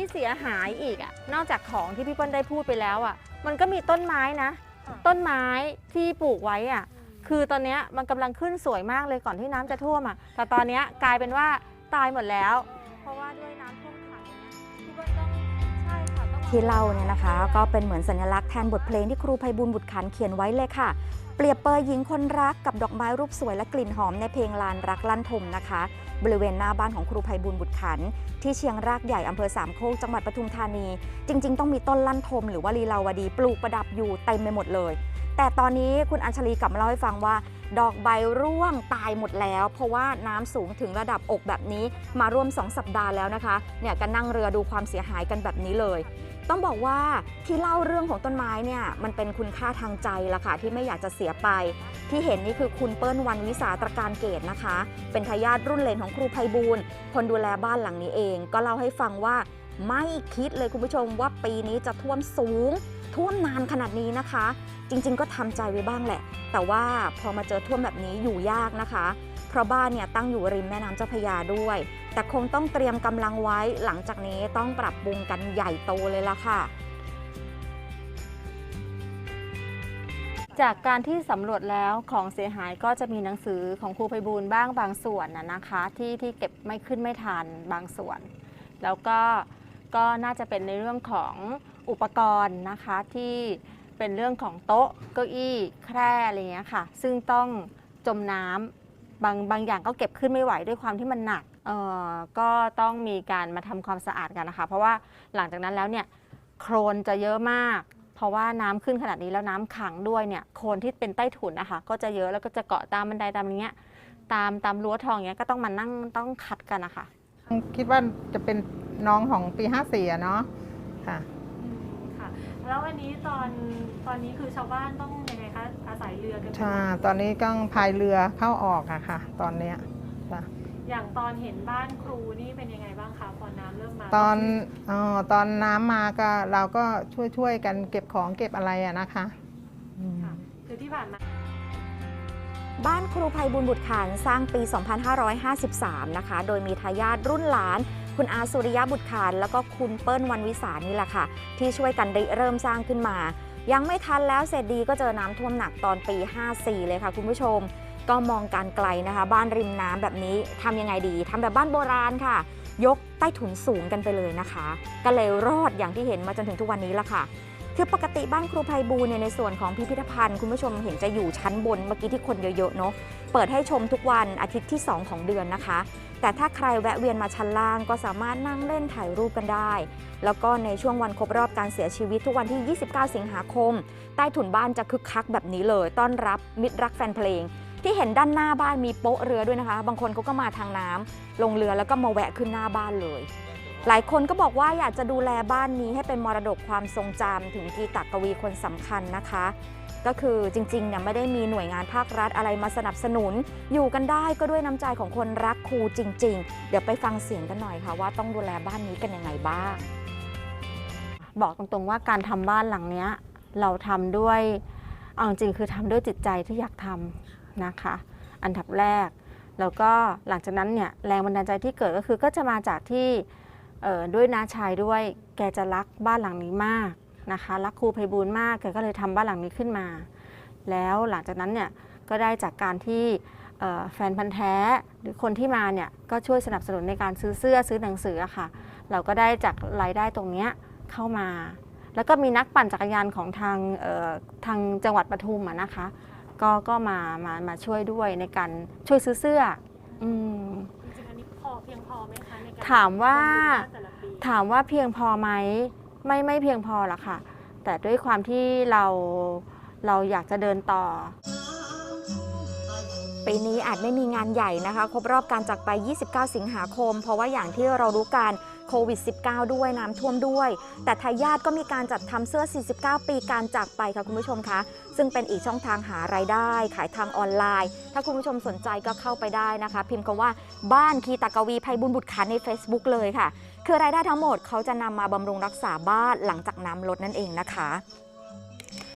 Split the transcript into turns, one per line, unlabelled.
ที่เสียหายอีกอะนอกจากของที่พี่เปิ้ลได้พูดไปแล้วอะมันก็มีต้นไม้นะ ต้นไม้ที่ปลูกไว้อะคือตอนเนี้ยมันกำลังขึ้นสวยมากเลยก่อนที่น้ำจะท่วมอะแต่ตอนเนี้ยกลายเป็นว่าตายหมดแล้ว ที่เล่า
เนี่ยนะคะ ก็เป็นเหมือนสัญลักษณ์แทนบทเพลงที่ครูไพบุญบุตรขันเขียนไว้เลยค่ะ เปรียบเปยหญิงคนรักกับดอกไม้รูปสวยและกลิ่นหอมในเพลงลานรักลั่นทมนะคะ บริเวณหน้าบ้านของครูไพบุญบุตรขัน ที่เชียงรากใหญ่อำเภอสามโคกจังหวัดปทุมธานี จริง ๆ ต้องมีต้นลั่นทม หรือว่าลีลาวดีปลูกประดับอยู่เต็มไปหมดเลย แต่ตอนนี้คุณอัญชลีกลับมาเล่าให้ฟังว่า ดอกใบร่วงตายหมดแล้ว เพราะว่าน้ำสูงถึงระดับอกแบบนี้มาร่วม 2 สัปดาห์แล้วนะคะเนี่ยก็นั่งเรือดูความเสียหายกันแบบนี้เลย ต้องบอกว่าที่เล่าเรื่องของต้นไม้เนี่ยมันเป็นคุณค่าทางใจละค่ะที่ไม่อยากจะเสียไป ที่เห็นนี่คือคุณเปิ้ลวันวิสาตรการเกตนะคะ เป็นทายาทรุ่นเลนของครูไพบูลย์คนดูแลบ้านหลังนี้เอง ก็เล่าให้ฟังว่าไม่คิดเลยคุณผู้ชมว่าปีนี้จะท่วมสูง ท่วมนานขนาดนี้นะคะ จริงๆ ก็ทำใจไว้บ้างแหละ แต่ว่าพอมาเจอท่วมแบบนี้อยู่ยากนะคะ เพราะบ้านเนี่ยตั้งอยู่ริมแม่น้ำเจ้าพยาด้วย แต่คงต้องเตรียมกำลังไว้หลังจากนี้ต้องปรับปรุงกันใหญ่โตเลยละค่ะ
จากการที่สำรวจแล้วของเสียหายก็จะมีหนังสือของครูไพบูลบ้างบางส่วนนะนะคะที่ที่เก็บไม่ขึ้นไม่ทันบางส่วน แล้วก็ก็น่าจะเป็นในเรื่องของ อุปกรณ์นะคะที่เป็นเรื่องของโต๊ะเก้าอี้แคร่อะไรเงี้ยค่ะ ซึ่งต้องจมน้ำบางบางอย่างก็เก็บขึ้นไม่ไหวด้วยความที่มันหนักเอ่อก็ต้องมีการมาทำความสะอาดกันนะคะ เพราะว่าหลังจากนั้นแล้วเนี่ยโครนจะเยอะมาก เพราะว่าน้ำขึ้นขนาดนี้แล้วน้ำขังด้วยเนี่ยโคลนที่เป็นใต้ถุนนะคะก็จะเยอะแล้วก็จะเกาะตามบันไดตามอย่างเงี้ยตามตามรั้วทองเงี้ยก็ต้องมานั่งต้องคัดกันนะคะ
คิดว่าจะเป็นน้องของปี 54อะเนาะ
ค่ะ แล้วอันนี้ตอนตอนนี้คือชาวบ้านต้องยังไงคะอาศัยเรือกัน
ใช่ตอนนี้ก็พายเรือเข้าออกอะค่ะ ตอนเนี้ยจ้ะ
อย่างตอนเห็นบ้านครูนี่เป็นยังไงบ้างคะพอน้ำเริ่มมา
ตอนเออตอนน้ำมาก็เราก็ช่วยช่วยๆกันเก็บของเก็บอะไรอะนะคะอืม
ค่ะคือที่ผ่านมา
บ้านครูภัยบุญบุตรขานสร้างปี 2553 นะคะ โดยมีทายาทรุ่นหลาน คุณอาสุริยะบุตรขาน แล้วก็คุณเปิ้ลวันวิสานี่แหละค่ะ ที่ช่วยกันริเริ่มสร้างขึ้นมา ยังไม่ทันแล้วเสร็จดีก็เจอน้ำท่วมหนักตอนปี 54 เลยค่ะคุณผู้ชม ก็มองการไกลนะคะ บ้านริมน้ำแบบนี้ทำยังไงดีทำแบบบ้านโบราณค่ะ ยกใต้ถุนสูงกันไปเลยนะคะ ก็เลยรอดอย่างที่เห็นมาจนถึงทุกวันนี้ละค่ะคือปกติบ้านครูภัยบูลเนี่ยในส่วนของพิพิธภัณฑ์ คุณผู้ชมเห็นจะอยู่ชั้นบนเมื่อกี้ที่คนเยอะๆเนาะเปิดให้ชมทุกวันอาทิตย์ที่ 2 ของเดือนนะคะ แต่ถ้าใครแวะเวียนมาชั้นล่างก็สามารถนั่งเล่นถ่ายรูปกันได้ แล้วก็ในช่วงวันครบรอบการเสียชีวิตทุกวันที่ 29 สิงหาคม ใต้ถุนบ้านจะคึกคักแบบนี้เลย ต้อนรับมิตรรักแฟนเพลง ที่เห็นด้านหน้าบ้านมีโป๊ะเรือด้วยนะคะ บางคนเขาก็มาทางน้ำลงเรือแล้วก็มาแวะขึ้นหน้าบ้านเลย หลายคนก็บอกว่าอยากจะดูแลบ้านนี้ให้เป็นมรดกความทรงจำถึงกีตากวีคนสำคัญนะคะ ก็คือจริงๆเนี่ยไม่ได้มีหน่วยงานภาครัฐอะไรมาสนับสนุน อยู่กันได้ก็ด้วยน้ำใจของคนรักครูจริง ๆ เดี๋ยวไปฟังเสียงกันหน่อยค่ะว่าต้องดูแลบ้านนี้กันยังไงบ้าง
บอกตรงๆว่าการทำบ้านหลังเนี้ยเราทำด้วยเอาจริงคือทำด้วยจิตใจที่อยากทำนะคะ อันดับแรก แล้วก็หลังจากนั้นเนี่ยแรงบันดาลใจที่เกิดก็คือก็จะมาจากที่ ด้วยน้าชายด้วยแกจะรักบ้านหลังนี้มากนะคะรักครูไพบูลย์มากแกก็เลยทำบ้านหลังนี้ขึ้นมา แล้วหลังจากนั้นเนี่ยก็ได้จากการที่แฟนพันธ์แท้หรือคนที่มาเนี่ยก็ช่วยสนับสนุนในการซื้อเสื้อซื้อหนังสือะค่ะ เราก็ได้จากรายได้ตรงเนี้ยเข้ามา แล้วก็มีนักปั่นจักรยานของทางทางจังหวัดปทุมะนะคะ ก็ก็มามามาช่วยด้วยในการช่วยซื้อเสื้ออืม
เพียงพอไหมคะในการ
ถามว่า
บำรุงบ้นแต่ละปี
ถามว่าเพียงพอไหมไม่ไม่เพียงพอหรอกค่ะ แต่ด้วยความที่เราเราอยากจะเดินต่อ
ปีนี้อาจไม่มีงานใหญ่นะคะครบรอบการจากไป 29 สิงหาคม เพราะว่าอย่างที่เรารู้กันโควิด -19 ด้วยน้ำท่วมด้วย แต่ทายาทก็มีการจัดทำเสื้อ 49 ปีการจากไปค่ะคุณผู้ชมคะ ซึ่งเป็นอีกช่องทางหารายได้ ขายทางออนไลน์ ถ้าคุณผู้ชมสนใจก็เข้าไปได้นะคะ พิมพ์คำว่าบ้านคีตากวีภัยบุญบุตรขันใน Facebook เลยค่ะ คือรายได้ทั้งหมดเขาจะนำมาบำรุงรักษาบ้านหลังจากน้ำลดนั่นเองนะคะ